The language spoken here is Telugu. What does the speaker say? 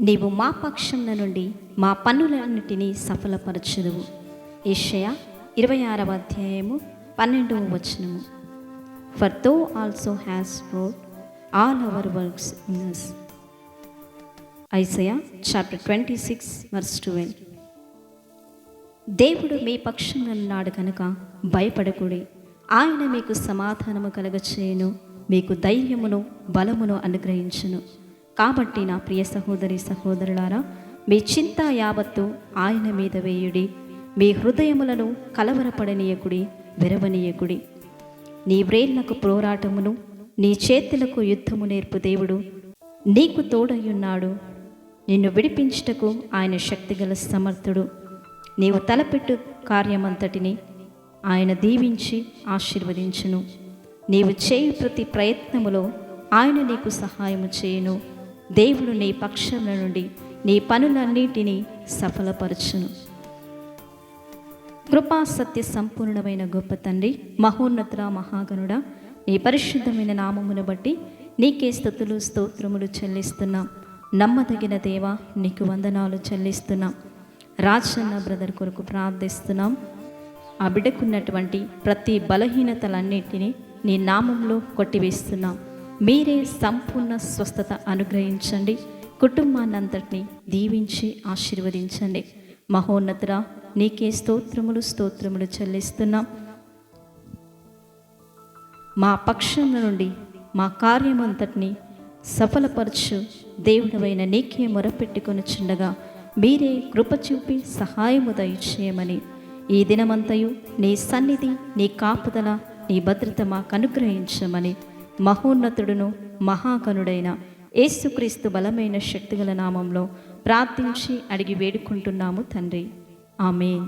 నీవు మా పక్షంలో నుండి మా పన్నులన్నిటినీ సఫలపరచుదువు. ఏషయ ఇరవై ఆరవ అధ్యాయము పన్నెండవ వచనము. For thou also has wrought all our works in us Isaiah chapter twenty six verse twelve దేవుడు మీ పక్షంలో ఉన్నాడు కనుక భయపడకూడే. ఆయన మీకు సమాధానము కలగచేయను మీకు ధైర్యమును బలమును అనుగ్రహించును. కాబట్టి నా ప్రియ సహోదరి సహోదరులారా మీ చింత యావత్తు ఆయన మీద వేయుడి. మీ హృదయములను కలవరపడనీయకుడి విరవనీయకుడి. నీ వ్రేళ్ళకు పోరాటమును నీ చేతులకు యుద్ధము నేర్పు దేవుడు. నీకు తోడయ్యున్నాడు. నిన్ను విడిపించుటకు ఆయన శక్తిగల సమర్థుడు. నీవు తలపెట్టు కార్యమంతటిని ఆయన దీవించి ఆశీర్వదించును. నీవు చేయు ప్రతి ప్రయత్నములో ఆయన నీకు సహాయము చేయును. దేవుడు నీ పక్షముల నుండి నీ పనులన్నిటినీ సఫలపరచును. కృపా సత్య సంపూర్ణమైన గొప్ప తండ్రి మహోన్నత మహాగణుడ నీ పరిశుద్ధమైన నామమును బట్టి నీకే స్థుతులు స్తోత్రములు చెల్లిస్తున్నాం. నమ్మదగిన దేవ నీకు వందనాలు చెల్లిస్తున్నాం. రాజన్న బ్రదర్ కొరకు ప్రార్థిస్తున్నాం. ఆ బిడ్డకున్నటువంటి ప్రతి బలహీనతలన్నింటినీ నీ నామంలో కొట్టివేస్తున్నాం. మీరే సంపూర్ణ స్వస్థత అనుగ్రహించండి. కుటుంబాన్నంతటిని దీవించి ఆశీర్వదించండి. మహోన్నతుర నీకే స్తోత్రములు స్తోత్రములు చెల్లిస్తున్నాం. మా పక్షం నుండి మా కార్యమంతటిని సఫలపరచు దేవుడవైన నీకే మొరపెట్టుకొని చుండగా మీరే కృప చూపి సహాయము దయచేయమని. ఈ దినమంతయు నీ సన్నిధి నీ కాపుదల నీ భద్రత మాకు అనుగ్రహించమని. మహోన్నతుడును మహాకనుడైన యేసుక్రీస్తు బలమైన శక్తిగల నామంలో ప్రార్థించి అడిగి వేడుకుంటున్నాము తండ్రి. ఆమె